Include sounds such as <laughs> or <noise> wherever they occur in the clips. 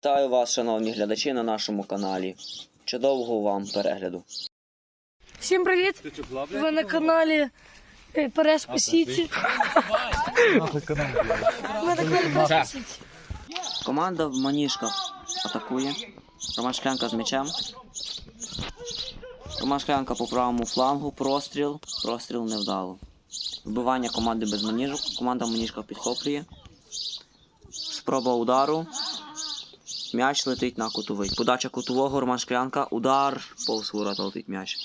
Вітаю вас, шановні глядачі, на нашому каналі. Чудового вам перегляду. Всім привіт! Ви на каналі е, по Сіті. Ви на каналі Перес. Команда в маніжках атакує. Ромашклянка з м'ячем. Ромашклянка по правому флангу. Простріл. Простріл невдало. Вбивання команди без маніжок. Команда в маніжках підхоплює. Спроба удару. М'яч летить на кутовий. Подача кутового, Роман Шклянка. Удар. Повз ворота летить м'яч.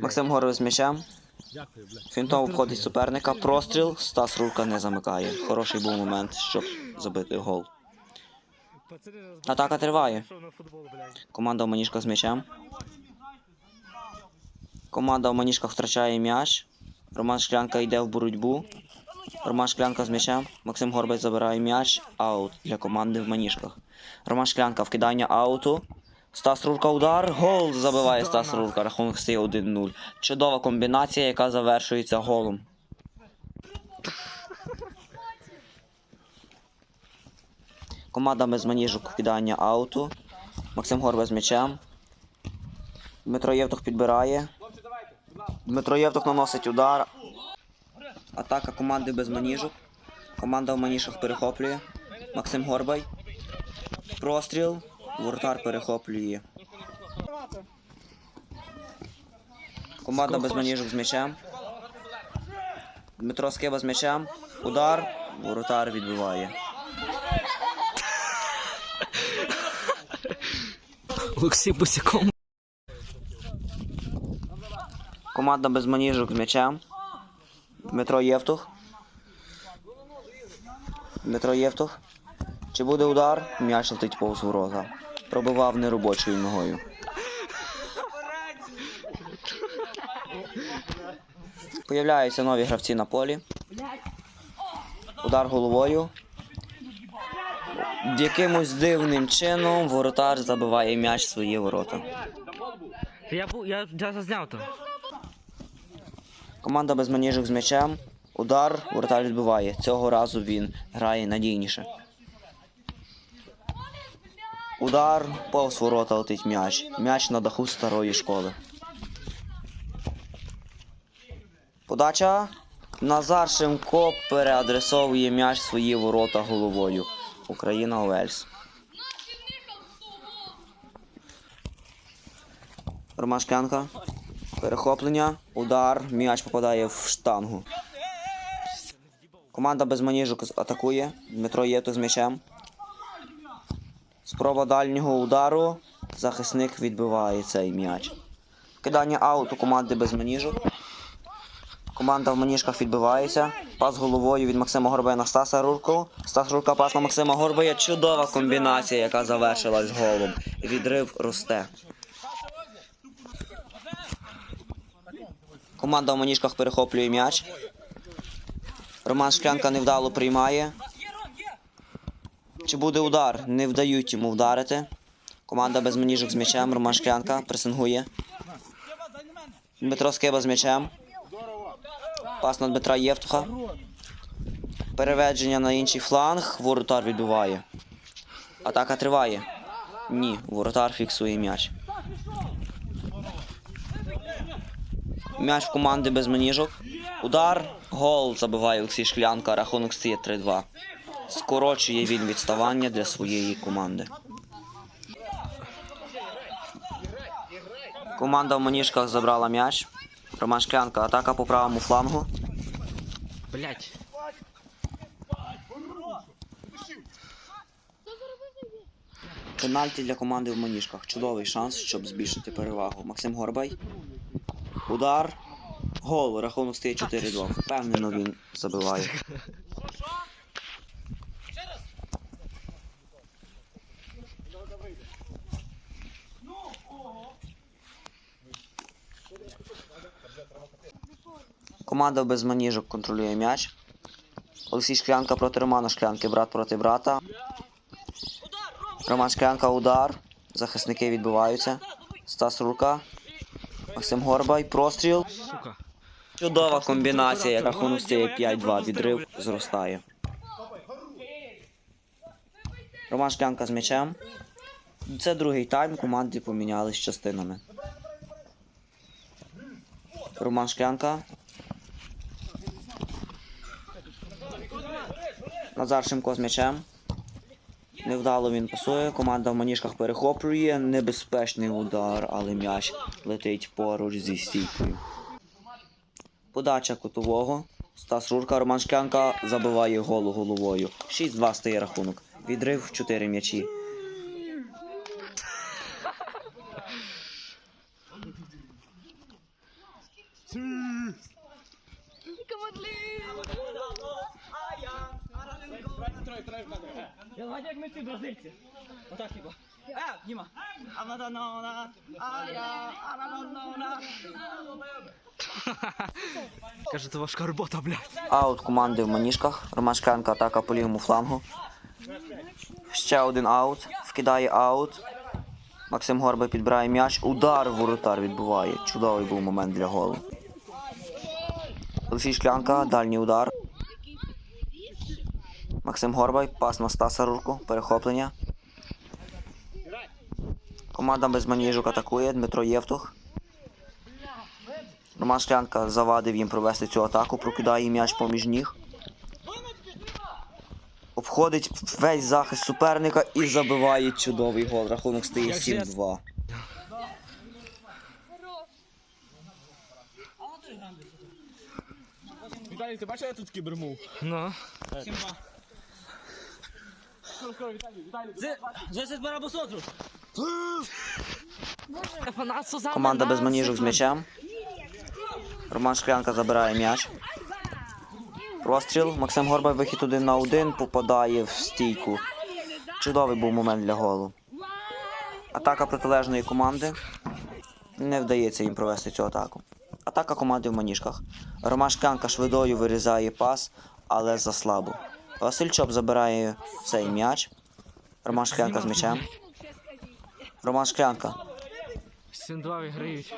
Максим Горов з м'ячем. Фінтом обходить суперника. Простріл. Стас Рурка не замикає. Хороший був момент, щоб забити гол. Атака триває. Команда в маніжках з м'ячем. Команда в маніжках втрачає м'яч. Роман Шклянка йде в боротьбу. Роман Шклянка з м'ячем. Максим Горбець забирає м'яч. Аут для команди в маніжках. Роман Шклянка вкидання ауту. Стас Рурка удар. Гол забиває Стас Рурка. Рахунок стає 1-0. Чудова комбінація, яка завершується голом. Команда без маніжок вкидання ауту. Максим Горбець з м'ячем. Дмитро Євтух підбирає. Дмитро Євтух наносить удар. Атака команди без маніжок. Команда в маніжках перехоплює. Максим Горбай. Простріл. Воротар перехоплює. Команда без маніжок з м'ячем. Дмитро Скиба з м'ячем. Удар. Воротар відбиває. Олексій Босяком. Команда без маніжок з м'ячем. Дмитро Євтух. Дмитро Євтух. Чи буде удар? М'яч летить повз ворота. Пробивав неробочою ногою. Появляються нові гравці на полі. Удар головою. Якимось дивним чином воротар забиває м'яч в свої ворота. Я я, я зазняв то. Команда без маніжок з м'ячем. Удар, воротар відбиває. Цього разу він грає надійніше. Удар, повз ворота летить м'яч. М'яч на даху старої школи. Подача. Назар Шимко переадресовує м'яч свої ворота головою. Україна Овельс. Роман Шклянка. Перехоплення, удар, м'яч попадає в штангу. Команда без маніжок атакує. Дмитро Євтух з м'ячем. Спроба дальнього удару. Захисник відбиває цей м'яч. Кидання аут у команди без маніжок. Команда в маніжках відбивається. Пас головою від Максима Горбая на Стаса Рурку. Стас Рурка пас на Максима Горбая. Чудова комбінація, яка завершилась голом. Відрив росте. Команда в маніжках перехоплює м'яч. Роман Шклянка невдало приймає. Чи буде удар? Не вдають йому вдарити. Команда без маніжок з м'ячем. Роман Шклянка пресингує. Дмитро Скиба з м'ячем. Пас на Дмитра Євтуха. Переведження на інший фланг. Воротар відбиває. Атака триває. Ні, воротар фіксує м'яч. М'яч в команди без маніжок. Удар. Гол забиває Олексій Шклянка. Рахунок стає 3-2. Скорочує він відставання для своєї команди. Команда в маніжках забрала м'яч. Роман Шклянка. Атака по правому флангу. Блять. Пенальті для команди в маніжках. Чудовий шанс, щоб збільшити перевагу. Максим Горбай. Удар. Гол. Рахунок стає 4-2. Впевнено він забиває. Команда без маніжок контролює м'яч. Олексій Шклянка проти Романа Шклянки, брат проти брата. Роман Шклянка удар. Захисники відбиваються. Стас Рука. Максим Горбай. Простріл. Сука. Чудова комбінація. Рахунок стає 5-2. Відрив зростає. Роман Шклянка з м'ячем. Це другий тайм, команди помінялись частинами. Роман Шклянка. Назар Шимко з м'ячем. Невдало він пасує. Команда в маніжках перехоплює. Небезпечний удар, але м'яч летить поруч зі стійкою. Подача кутового. Стас Рурка, Роман Шклянка забиває голу головою. 6-2 стає рахунок. Відрив в 4 м'ячі. Каже, це важка робота, блядь. Аут команди в маніжках. Роман Шклянка атака по лівому флангу. Ще один аут. Вкидає аут. Максим Горбай підбирає м'яч. Удар в воротар відбуває. Чудовий був момент для голу. Олексій Шклянка, дальній удар. Максим Горбай, пас на Стаса Рурку, перехоплення. Команда без маніжок атакує. Дмитро Євтух. Роман Шклянка завадив їм провести цю атаку, прокидає м'яч поміж ніг. Обходить весь захист суперника і забиває чудовий гол. Рахунок стає Як же я- 7-2. Віталій, ти бачив, я тут кібермув? Ну. Команда без маніжок з м'ячем. Роман Шклянка забирає м'яч. Розстріл. Максим Горбай вихід один на один попадає в стійку. Чудовий був момент для голу. Атака протилежної команди. Не вдається їм провести цю атаку. Атака команди в маніжках. Роман Шклянка швидою вирізає пас, але заслабо. Василь Чоп забирає цей м'яч. Роман Шклянка з м'ячем. Роман Шклянка. 7-2.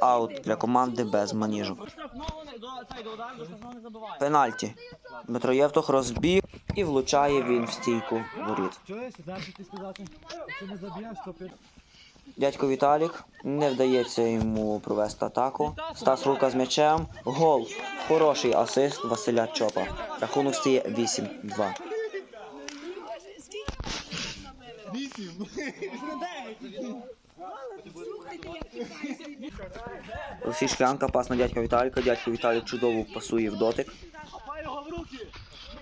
Аут для команди без маніжок. Пенальті. Дмитро Євтух розбіг і влучає він в стійку воріт. Дядько Віталік не вдається йому провести атаку. Стас Рука з м'ячем. Гол. Хороший асист Василя Чопа. Рахунок стає 8-2. Олексій Шклянка, пас на дядька Віталіка. Дядько Віталік чудово пасує в дотик.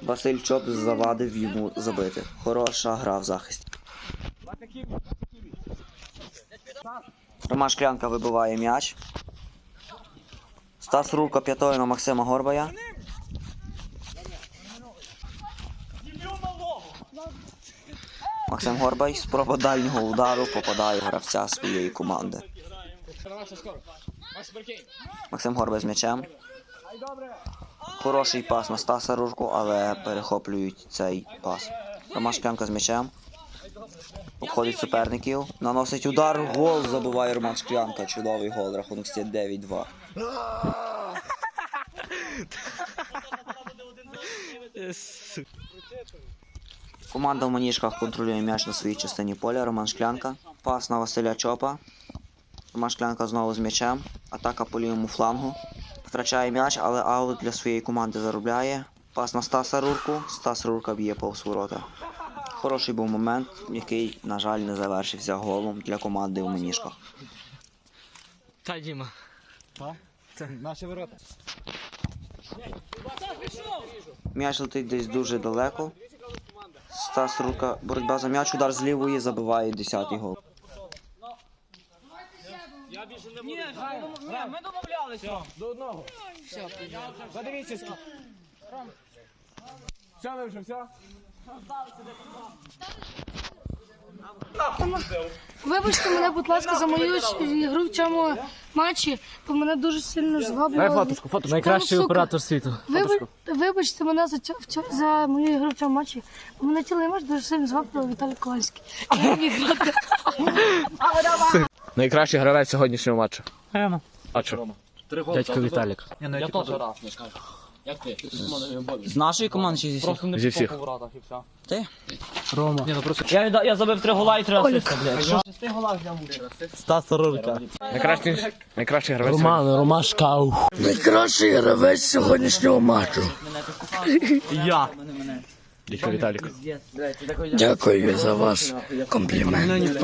Василь Чоп завадив йому забити. Хороша гра в захисті. Роман Шклянка вибиває м'яч. Стас Рука п'ятою на Максима Горбая. Максим Горбай спроба дальнього удару попадає в гравця своєї команди. Максим Горбай з м'ячем. Хороший пас на Стаса Рурку, але перехоплюють цей пас. Роман Шклянка з м'ячем. Обходить суперників, наносить удар, гол забиває Роман Шклянка. Чудовий гол, рахунок стає 9-2. <laughs> Команда в маніжках контролює м'яч на своїй частині поля. Роман Шклянка. Пас на Василя Чопа. Роман Шклянка знову з м'ячем. Атака по лівому флангу. Втрачає м'яч, але аут для своєї команди заробляє. Пас на Стаса Рурку. Стас Рурка б'є повз ворота. Хороший був момент, який, на жаль, не завершився голом для команди у маніжках. Та, Діма. Наші ворота. М'яч летить десь дуже далеко. Стас Рурка, боротьба за м'яч, удар з лівої забиває 10-й гол. Ні, ми домовлялися До одного. Подивіться, скільки. Все, ви вже, все? Вибачте мене, будь ласка, за мою ігру в цьому матчі, бо мене дуже сильно зваблювало. фото. Найкращий оператор світу. Вибач, вибачте мене за, цю, в цю- за мою ігру в цьому матчі, бо мене цілий матч дуже сильно зваблював Віталій Ковальський. Я не міг грати. Найкращий гравець сьогоднішнього матчу. Ема. Матчу. Дядько Віталік. Я теж раз не скажу. З нашої команди чи зі всіх? не Зі всіх. по воротах і все. Ти? Рома. Ні, ну просто Я, відда- я забив три гола і три асиста, блядь. Стас Рурка. Найкращий, найкращий гравець. Роман Ромашкау. Найкращий гравець сьогоднішнього матчу. Я. Дякую, Віталік. Дякую за ваш комплімент.